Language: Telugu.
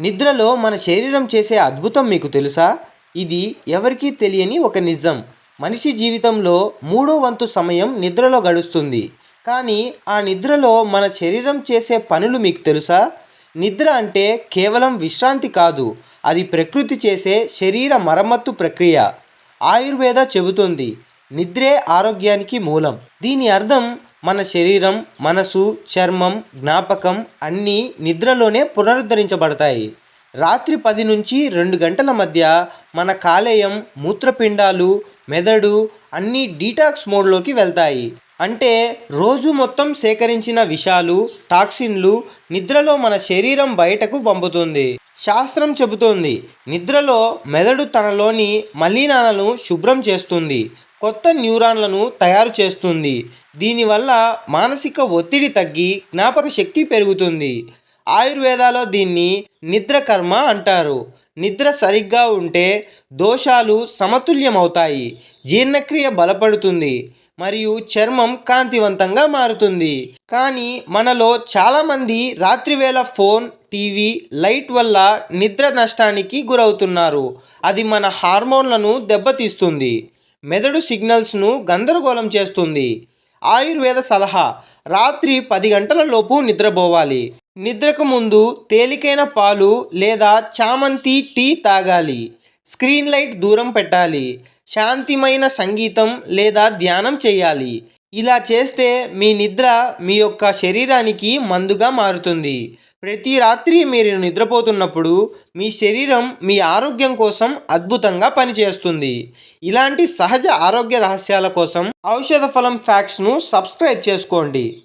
నిద్రలో మన శరీరం చేసే అద్భుతం మీకు తెలుసా? ఇది ఎవరికీ తెలియని ఒక నిజం. మనిషి జీవితంలో మూడో వంతు సమయం నిద్రలో గడుస్తుంది. కానీ ఆ నిద్రలో మన శరీరం చేసే పనులు మీకు తెలుసా? నిద్ర అంటే కేవలం విశ్రాంతి కాదు అది ప్రకృతి చేసే శరీర మరమ్మత్తు ప్రక్రియ. ఆయుర్వేద చెబుతుంది నిద్రే ఆరోగ్యానికి మూలం. దీని అర్థం మన శరీరం మనసు చర్మం జ్ఞాపకం అన్నీ నిద్రలోనే పునరుద్ధరించబడతాయి. రాత్రి పది నుంచి రెండు గంటల మధ్య మన కాలేయం మూత్రపిండాలు మెదడు అన్నీ డీటాక్స్ మోడ్లోకి వెళ్తాయి. అంటే రోజు మొత్తం సేకరించిన విషాలు టాక్సిన్లు నిద్రలో మన శరీరం బయటకు పంపుతుంది. శాస్త్రం చెబుతోంది నిద్రలో మెదడు తనలోని మలినాలను శుభ్రం చేస్తుంది. కొత్త న్యూరాన్లను తయారు చేస్తుంది. దీనివల్ల మానసిక ఒత్తిడి తగ్గి జ్ఞాపక శక్తి పెరుగుతుంది. ఆయుర్వేదాలో దీన్ని నిద్ర కర్మ అంటారు. నిద్ర సరిగ్గా ఉంటే దోషాలు సమతుల్యమవుతాయి. జీర్ణక్రియ బలపడుతుంది. మరియు చర్మం కాంతివంతంగా మారుతుంది. కానీ మనలో చాలామంది రాత్రివేళ ఫోన్ టీవీ లైట్ వల్ల నిద్ర నష్టానికి గురవుతున్నారు. అది మన హార్మోన్లను దెబ్బతీస్తుంది. మెదడు సిగ్నల్స్ను గందరగోళం చేస్తుంది. ఆయుర్వేద సలహా రాత్రి పది గంటల లోపు నిద్రపోవాలి. నిద్రకు ముందు తేలికైన పాలు లేదా చామంతి టీ తాగాలి. స్క్రీన్ లైట్ దూరం పెట్టాలి. శాంతిమైన సంగీతం లేదా ధ్యానం చేయాలి. ఇలా చేస్తే మీ నిద్ర మీ యొక్క శరీరానికి మందుగా మారుతుంది. ప్రతి రాత్రి మీరు నిద్రపోతున్నప్పుడు మీ శరీరం మీ ఆరోగ్యం కోసం అద్భుతంగా పనిచేస్తుంది. ఇలాంటి సహజ ఆరోగ్య రహస్యాల కోసం ఔషధ ఫలం ఫ్యాక్ట్స్ను సబ్స్క్రైబ్ చేసుకోండి.